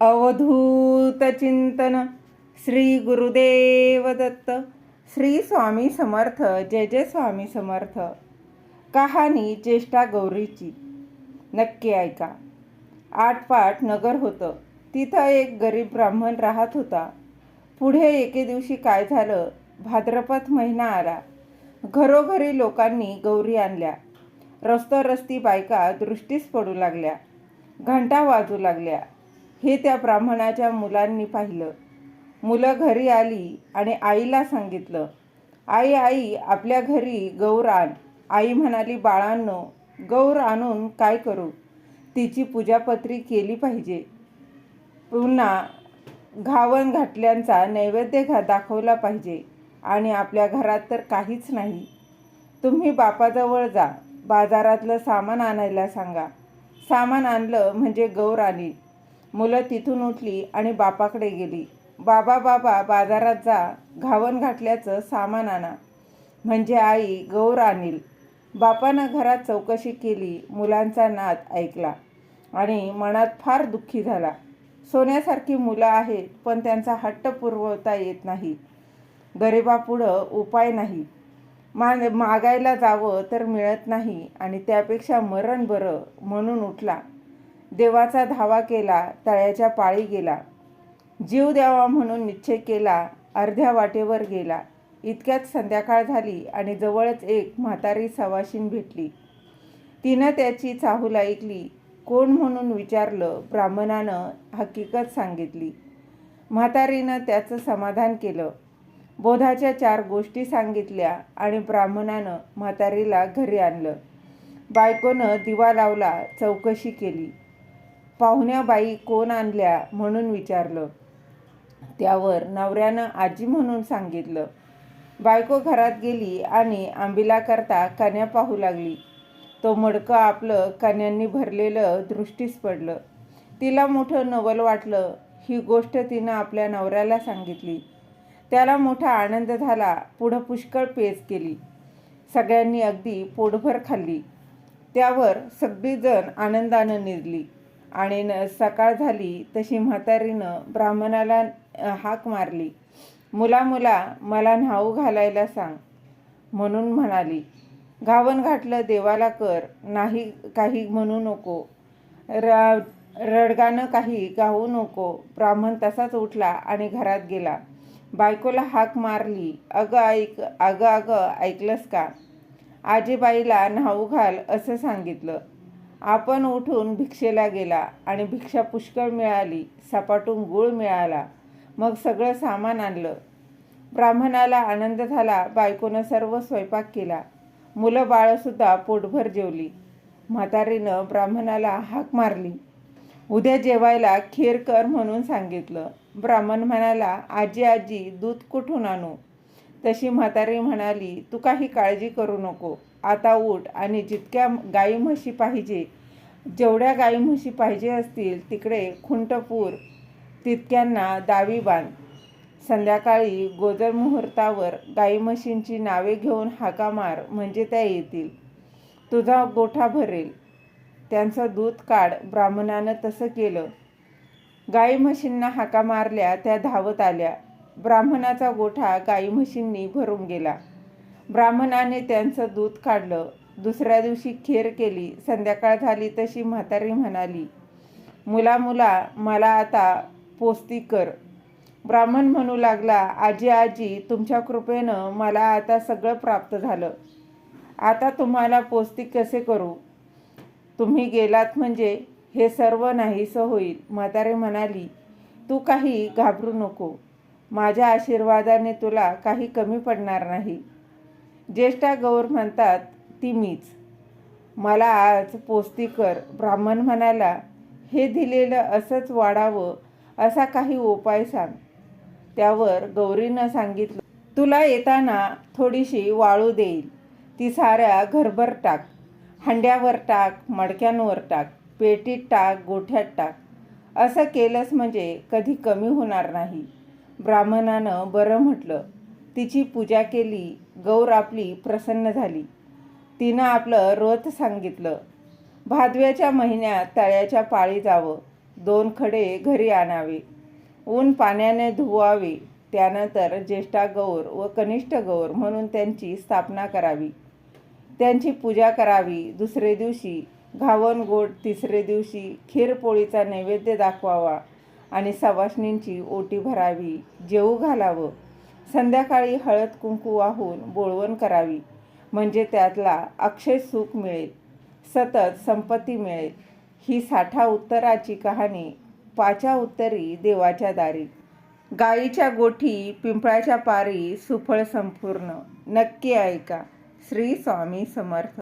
अवधूत चिंतन श्री गुरुदेव दत्त. श्री स्वामी समर्थ जय जय स्वामी समर्थ. कहाणी ज्येष्ठा गौरीची. नक्की ऐका. आठपाठ नगर होतं. तिथं एक गरीब ब्राह्मण राहत होता. पुढे एके दिवशी काय झालं? भाद्रपद महिना आला. घरोघरी लोकांनी गौरी आणल्या. रस्ती बायका दृष्टीस पडू लागल्या. घंटा वाजू लागल्या. हे त्या ब्राह्मणाच्या मुलांनी पाहिलं. मुलं घरी आली आणि आईला सांगितलं आई आई आपल्या घरी गौर आण. आई म्हणाली बाळांनो गौर आणून काय करू? तिची पूजापत्री केली पाहिजे. पुन्हा घावन घाटल्यांचा नैवेद्य घा दाखवला पाहिजे आणि आपल्या घरात तर काहीच नाही. तुम्ही बापाजवळ जा. बाजारातलं सामान आणायला सांगा. सामान आणलं म्हणजे गौर आली. मुलं तिथून उठली आणि बापाकडे गेली. बाबा बाबा बाजारात जा. घावन घातल्याचं सामान आणा. म्हणजे आई गौर आणील बापानं घरात चौकशी केली. मुलांचा नाद ऐकला. आणि मनात फार दुःखी झाला. सोन्यासारखी मुलं आहेत पण त्यांचा हट्ट पुरवता येत नाही. गरिबापुढं उपाय नाही. मा मागायला जावं तर मिळत नाही. आणि त्यापेक्षा मरण बरं म्हणून उठला. देवाचा धावा केला तळ्याच्या पाळी गेला. जीव द्यावा म्हणून निश्चय केला अर्ध्या वाटेवर गेला. इतक्यात संध्याकाळ झाली आणि जवळच एक म्हातारी सवाशीन भेटली. तिनं त्याची चाहूल ऐकली. कोण म्हणून विचारलं ब्राह्मणानं हकीकत सांगितली. म्हातारीनं त्याचं समाधान केलं. बोधाच्या चार गोष्टी सांगितल्या आणि ब्राह्मणानं म्हातारीला घरी आणलं. बायकोनं दिवा लावला चौकशी केली. पाहुण्या बाई कोण आणल्या म्हणून विचारलं. त्यावर नवऱ्यानं आजी म्हणून सांगितलं. बायको घरात गेली आणि आंबिला करता कन्या पाहू लागली. तो मडकं आपलं कन्यांनी भरलेलं दृष्टीस पडलं. तिला मोठं नवल वाटलं. ही गोष्ट तिनं आपल्या नवऱ्याला सांगितली. त्याला मोठा आनंद झाला. पुढं पुष्कळ पेच केली. सगळ्यांनी अगदी पोटभर खाल्ली. त्यावर सगळीजण आनंदानं निरली. आणि न सकाळ झाली तशी म्हातारीनं ब्राह्मणाला हाक मारली. मुला मुला मला न्हाऊ घालायला सांग म्हणून म्हणाली. घावन घातलं देवाला कर नाही काही म्हणू नको. रा रडगानं काही गाऊ नको. ब्राह्मण तसाच उठला आणि घरात गेला. बायकोला हाक मारली. अगं ऐक अगं अगं ऐकलंस का? आजीबाईला न्हाऊ घाल असं सांगितलं. आपण उठून भिक्षेला गेला आणि भिक्षा पुष्कळ मिळाली सपाटून गुळ मिळाला मग सगळं सामान आणलं. ब्राह्मणाला आनंद झाला बायकोनं सर्व स्वयंपाक केला. मुलं बाळंसुद्धा पोटभर जेवली. म्हातारीनं ब्राह्मणाला हाक मारली. उद्या जेवायला खीर कर म्हणून सांगितलं. ब्राह्मण म्हणाला आजी आजी दूध कुठून आणू? तशी म्हातारी म्हणाली तू काही काळजी करू नको. आता उठ आणि जितक्या गाई म्हशी पाहिजे जेवढ्या गाई म्हशी पाहिजे असतील तिकडे खुंटपूर तितक्यांना दावी बांध. संध्याकाळी गोजर मुहूर्तावर गाई म्हशींची नावे घेऊन हाका मार म्हणजे त्या येतील. तुझा गोठा भरेल. त्यांचं दूध काढ. ब्राह्मणानं तसं केलं. गाई म्हशींना हाका मारल्या त्या धावत आल्या. ब्राह्मणाचा गोठा गाई म्हशींनी भरून गेला. ब्राह्मणाने त्यांचं दूध काढलं. दुसऱ्या दिवशी खेर केली. संध्याकाळ झाली तशी म्हातारी म्हणाली मुला मुला मला आता पोस्ती कर. ब्राह्मण म्हणू लागला आजी आजी तुमच्या कृपेनं मला आता सगळं प्राप्त झालं. आता तुम्हाला पोस्ती कसे करू? तुम्ही गेलात म्हणजे हे सर्व नाहीसं होईल. म्हातारे म्हणाली तू काही घाबरू नको. माझ्या आशीर्वादाने तुला काही कमी पडणार नाही. ज्येष्ठा गौर म्हणतात ती मीच. मला आज पोस्तीकर ब्राह्मण म्हणाला हे दिलेलं असंच वाढावं असा काही उपाय सांग. त्यावर गौरीनं सांगितलं तुला येताना थोडीशी वाळू देईल. ती साऱ्या घरभर टाक. हंड्यावर टाक मडक्यांवर टाक पेटीत टाक गोठ्यात टाक. असं केलंस म्हणजे कधी कमी होणार नाही. ब्राह्मणानं बरं म्हटलं. तिची पूजा केली गौर आपली प्रसन्न झाली. तिनं आपलं रथ सांगितलं. भादव्याच्या महिन्यात तळ्याच्या पाळी जावं दोन खडे घरी आणावे. ऊन पाण्याने धुवावे त्यानंतर ज्येष्ठा गौर व कनिष्ठ गौर म्हणून त्यांची स्थापना करावी. त्यांची पूजा करावी दुसरे दिवशी घावन गोड तिसरे दिवशी खीरपोळीचा नैवेद्य दाखवावा. आणि सवाष्णींची ओटी भरावी जेवू घालावं. संध्याकाळी हळद कुंकू वाहून बोळवण करावी म्हणजे त्यातला अक्षय सुख मिळेल सतत संपत्ती मिळेल. ही साठा उत्तराची कहाणी पाच्या उत्तरी देवाच्या दारी. गाईच्या गोठी पिंपळाच्या पारी सुफळ संपूर्ण. नक्की ऐका. श्री स्वामी समर्थ.